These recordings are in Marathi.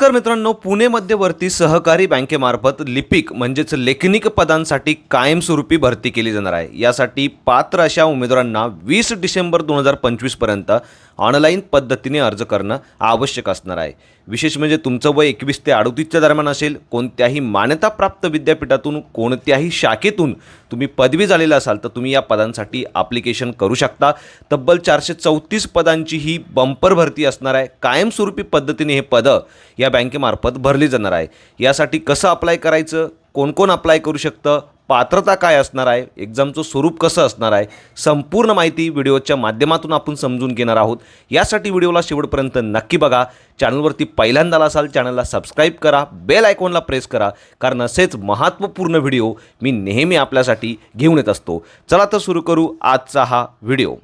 नमस्कार मित्रांनो पुणे मध्यवर्ती सहकारी बँकेमार्फत लिपिक म्हणजेच लेखनिक पदांसाठी कायमस्वरूपी भरती केली जाणार आहे. यासाठी पात्र अशा उमेदवारांना वीस डिसेंबर दोन हजार पंचवीसपर्यंत ऑनलाईन पद्धतीने अर्ज करणं आवश्यक असणार आहे. विशेष म्हणजे तुमचं वय एकवीस ते अडतीसच्या दरम्यान असेल कोणत्याही मान्यताप्राप्त विद्यापीठातून कोणत्याही शाखेतून तुम्ही पदवी झालेला असाल तर तुम्ही या पदांसाठी ॲप्लिकेशन करू शकता. तब्बल चारशे चौतीस पदांची ही बंपर भरती असणार आहे. कायमस्वरूपी पद्धतीने हे पदं या बँकेमार्फत भरली जाणार आहे. यासाठी कसं अप्लाय करायचं? कोण कोण अप्लाय करू शकतं? पात्रता काय असणार आहे? एक्झामचं स्वरूप कसं असणार आहे? संपूर्ण माहिती व्हिडिओच्या माध्यमातून आपण समजून घेणार आहोत. यासाठी व्हिडिओला शेवटपर्यंत नक्की बघा. चॅनलवरती पहिल्यांदा असाल चॅनलला सबस्क्राईब करा. बेल आयकॉनला प्रेस करा. कारण असेच महत्त्वपूर्ण व्हिडिओ मी नेहमी आपल्यासाठी घेऊन येत असतो. चला तर सुरू करू आजचा हा व्हिडिओ.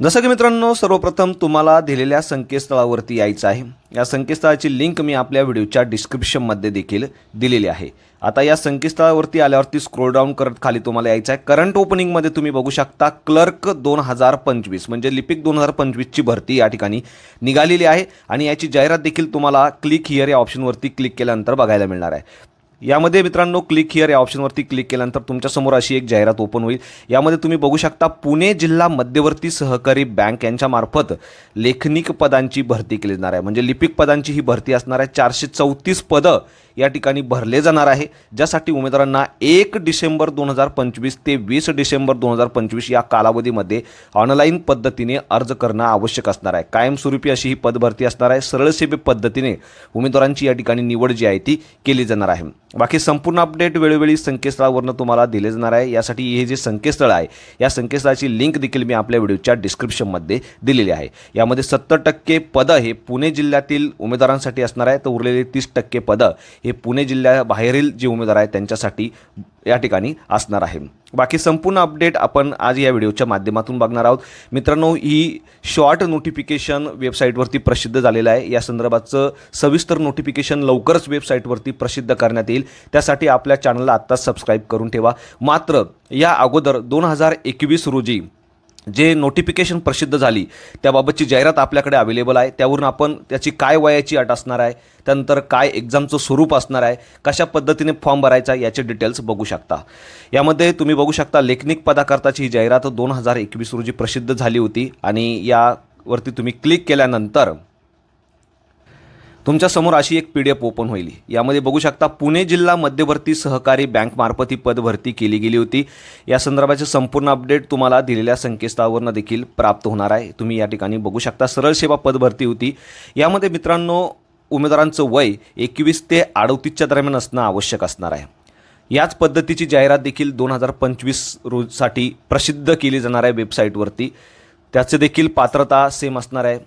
जसं की मित्रांनो सर्वप्रथम तुम्हाला दिलेल्या संकेतस्थळावरती यायचं आहे. या संकेतस्थळाची लिंक मी आपल्या व्हिडिओच्या डिस्क्रिप्शनमध्ये देखील दिलेली आहे. आता या संकेतस्थळावरती आल्यावरती स्क्रोल डाऊन करत खाली तुम्हाला यायचं आहे. करंट ओपनिंगमध्ये तुम्ही बघू शकता क्लर्क दोन हजार पंचवीस म्हणजे लिपिक दोन हजार पंचवीसची भरती या ठिकाणी निघालेली आहे. आणि याची जाहिरात देखील तुम्हाला क्लिक हिअर या ऑप्शनवरती क्लिक केल्यानंतर बघायला मिळणार आहे. यामध्ये मित्रांनो क्लिक हिअर या ऑप्शनवरती क्लिक केल्यानंतर तुमच्यासमोर अशी एक जाहिरात ओपन होईल. यामध्ये तुम्ही बघू शकता पुणे जिल्हा मध्यवर्ती सहकारी बँक यांच्यामार्फत लेखनिक पदांची भरती केली जाणार आहे. म्हणजे लिपिक पदांची ही भरती असणार आहे. चारशे चौतीस पदं या ठिकाणी भरले जाणार आहे ज्यासाठी उमेदवारांना एक डिसेंबर दोन हजार पंचवीस ते वीस डिसेंबर दोन हजार पंचवीस या कालावधीमध्ये ऑनलाईन पद्धतीने अर्ज करणं आवश्यक असणार आहे. कायमस्वरूपी अशी ही पदभरती असणार आहे. सरळ सेवे पद्धतीने उमेदवारांची या ठिकाणी निवड जी आहे ती केली जाणार आहे. बाकी संपूर्ण अपडेट वेळोवेळी संकेतस्थळावरनं तुम्हाला दिले जाणार आहे. यासाठी हे जे संकेतस्थळ आहे या संकेतस्थळाची लिंक देखील मी आपल्या व्हिडिओच्या डिस्क्रिप्शनमध्ये दिलेली आहे. यामध्ये सत्तर टक्के पदं हे पुणे जिल्ह्यातील उमेदवारांसाठी असणार आहे. तर उरलेले तीस टक्के पदं हे पुणे जिल्ह्याबाहेरील जे उमेदवार आहेत त्यांच्यासाठी या ठिकाणी असणार आहे. बाकी संपूर्ण अपडेट आपण आज या व्हिडिओच्या माध्यमातून बघणार आहोत. मित्रांनो ही शॉर्ट नोटिफिकेशन वेबसाईटवरती प्रसिद्ध झालेलं आहे. या संदर्भाचं सविस्तर नोटिफिकेशन लवकरच वेबसाईटवरती प्रसिद्ध करण्यात येईल. त्यासाठी आपल्या चॅनलला आत्ताच सबस्क्राईब करून ठेवा. मात्र या अगोदर दोन हजार एकवीस रोजी जे नोटिफिकेशन प्रसिद्ध झाली त्याबाबतची जाहिरात आपल्याकडे अवेलेबल आहे. त्यावरून आपण त्याची काय वयाची अट असणार आहे त्यानंतर काय एक्झामचं स्वरूप असणार आहे कशा पद्धतीने फॉर्म भरायचा याचे डिटेल्स बघू शकता. यामध्ये तुम्ही बघू शकता लेखनिक पदाकरताची ही जाहिरात दोन हजार एकवीस रोजी प्रसिद्ध झाली होती आणि यावरती तुम्ही क्लिक केल्यानंतर तुमच्यासमोर अशी एक पी डी एफ ओपन होईल. यामध्ये बघू शकता पुणे जिल्हा मध्यवर्ती सहकारी बँकमार्फत ही पदभरती केली गेली होती. या संदर्भाचे संपूर्ण अपडेट तुम्हाला दिलेल्या संकेतस्थळावरनं देखील प्राप्त होणार आहे. तुम्ही या ठिकाणी बघू शकता सरळ सेवा पदभरती होती. यामध्ये मित्रांनो उमेदवारांचं वय एकवीस ते अडतीसच्या दरम्यान असणं आवश्यक असणार आहे. याच पद्धतीची जाहिरात देखील दोन हजार पंचवीस रोजसाठी प्रसिद्ध केली जाणार आहे वेबसाईटवरती. त्याचं देखील पात्रता सेम असणार आहे.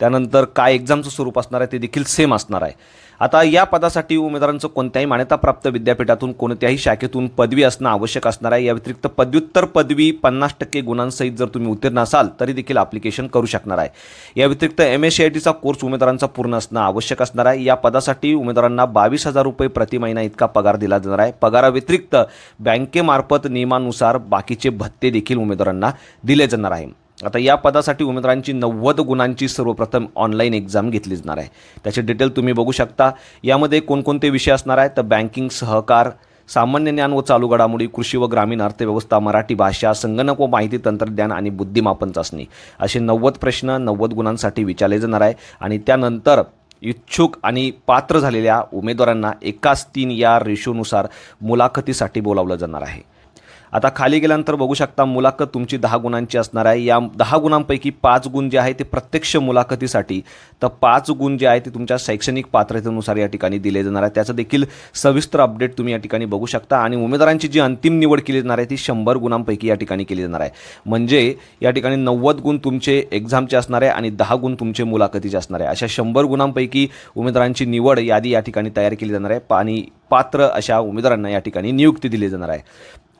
त्यानंतर काय एक्झामचं स्वरूप असणार आहे ते देखील सेम असणार आहे. आता या पदासाठी उमेदवारांचं कोणत्याही मान्यताप्राप्त विद्यापीठातून कोणत्याही शाखेतून पदवी असणं आवश्यक असणार आहे. या व्यतिरिक्त पदव्युत्तर पदवी पन्नास टक्के गुणांसहित जर तुम्ही उत्तीर्ण असाल तरी देखील ॲप्लिकेशन करू शकणार आहे. या व्यतिरिक्त एम एस सी आय टीचा कोर्स उमेदवारांचा पूर्ण असणं आवश्यक असणार आहे. या पदासाठी उमेदवारांना बावीस हजार रुपये प्रति महिना इतका पगार दिला जाणार आहे. पगाराव्यतिरिक्त बँकेमार्फत नियमानुसार बाकीचे भत्ते देखील उमेदवारांना दिले जाणार आहे. आता या पदासाठी उमेदवारांची नव्वद गुणांची सर्वप्रथम ऑनलाईन एक्झाम घेतली जाणार आहे. त्याचे डिटेल तुम्ही बघू शकता. यामध्ये कोणकोणते विषय असणार आहेत? तर बँकिंग सहकार सामान्य ज्ञान व चालू घडामोडी कृषी व ग्रामीण अर्थव्यवस्था मराठी भाषा संगणक व माहिती तंत्रज्ञान आणि बुद्धिमापन चाचणी. असे नव्वद प्रश्न नव्वद गुणांसाठी विचारले जाणार आहे आणि त्यानंतर इच्छुक आणि पात्र झालेल्या उमेदवारांना एकाच तीन या रेशोनुसार मुलाखतीसाठी बोलावलं जाणार आहे. आता खाली गेल्यानंतर बघू शकता मुलाखत तुमची दहा गुणांची असणार आहे. या दहा गुणांपैकी पाच गुण जे आहे ते प्रत्यक्ष मुलाखतीसाठी. तर पाच गुण जे आहे ते तुमच्या शैक्षणिक पात्रतेनुसार या ठिकाणी दिले जाणार आहे. त्याचं देखील सविस्तर अपडेट तुम्ही या ठिकाणी बघू शकता. आणि उमेदवारांची जी अंतिम निवड केली जाणार आहे ती शंभर गुणांपैकी या ठिकाणी केली जाणार आहे. म्हणजे या ठिकाणी नव्वद गुण तुमचे एक्झामचे असणार आहे आणि दहा गुण तुमचे मुलाखतीचे असणार आहे. अशा शंभर गुणांपैकी उमेदवारांची निवड यादी या ठिकाणी तयार केली जाणार आहे. आणि पात्र अशा उमेदवारांना या ठिकाणी नियुक्ती दिली जाणार आहे.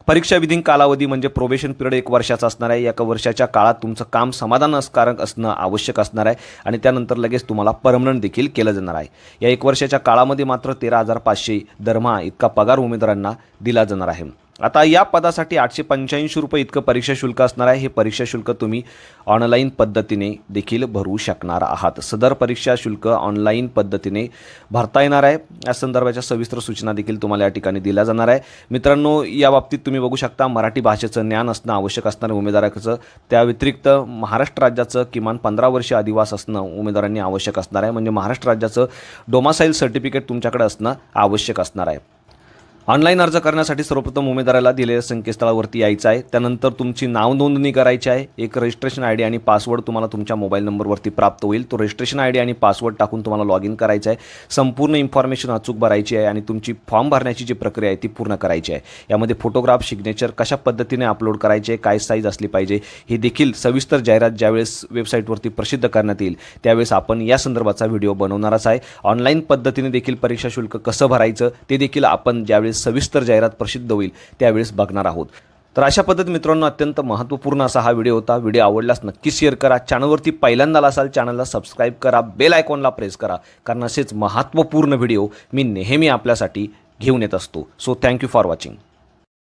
परीक्षा विधीन कालावधी म्हणजे प्रोबेशन पिरियड एक वर्षाचा असणार आहे. एका वर्षाच्या काळात तुमचं काम समाधानकारक असणं आवश्यक असणार आहे आणि त्यानंतर लगेच तुम्हाला परमनंट देखील केलं जाणार आहे. या एक वर्षाच्या काळामध्ये मात्र तेरा हजार पाचशे दरमहा इतका पगार उमेदवारांना दिला जाणार आहे. आता या पदासाठी आठशे पंच्याऐंशी रुपये इतकं परीक्षा शुल्क असणार आहे. हे परीक्षा शुल्क तुम्ही ऑनलाईन पद्धतीने देखील भरू शकणार आहात. सदर परीक्षा शुल्क ऑनलाईन पद्धतीने भरता येणार आहे. या संदर्भाच्या सविस्तर सूचना देखील तुम्हाला या ठिकाणी दिल्या जाणार आहे. मित्रांनो या बाबतीत तुम्ही बघू शकता मराठी भाषेचं ज्ञान असणं आवश्यक असणाऱ्या उमेदवाराचं त्या व्यतिरिक्त महाराष्ट्र राज्याचं किमान पंधरा वर्ष अधिवास असणं उमेदवारांनी आवश्यक असणार आहे. म्हणजे महाराष्ट्र राज्याचं डोमासाईल सर्टिफिकेट तुमच्याकडे असणं आवश्यक असणार आहे. ऑनलाईन अर्ज करण्यासाठी सर्वप्रथम उमेदवाराला दिलेल्या संकेतस्थळावरती यायचं आहे. त्यानंतर तुमची नाव नोंदणी करायची आहे. एक रजिस्ट्रेशन आय डी आणि पासवर्ड तुम्हाला तुमच्या मोबाईल नंबरवरती प्राप्त होईल. तो रजिस्ट्रेशन आय डी आणि पासवर्ड टाकून तुम्हाला लॉग इन करायचं आहे. संपूर्ण इन्फॉर्मेशन अचूक भरायची आहे आणि तुमची फॉर्म भरण्याची जी प्रक्रिया आहे ती पूर्ण करायची आहे. यामध्ये फोटोग्राफ सिग्नेचर कशा पद्धतीने अपलोड करायचे काय साईज असली पाहिजे हे देखील सविस्तर जाहिरात ज्यावेळेस वेबसाईटवरती प्रसिद्ध करण्यात येईल त्यावेळेस आपण या संदर्भाचा व्हिडिओ बनवणारच आहे. ऑनलाईन पद्धतीने देखील परीक्षा शुल्क कसं भरायचं ते देखील आपण ज्यावेळेस ज्यावेळेस सविस्तर जाहिरात प्रसिद्ध होईल त्यावेळेस बघणार आहोत. तर अशा पद्धत मित्रांनो अत्यंत महत्त्वपूर्ण असा हा व्हिडिओ होता. व्हिडिओ आवडल्यास नक्की शेअर करा. चॅनलवरती पहिल्यांदा असाल चॅनलला सबस्क्राईब करा. बेल आयकॉनला प्रेस करा. कारण असेच महत्त्वपूर्ण व्हिडिओ मी नेहमी आपल्यासाठी घेऊन येत असतो. So thank you for watching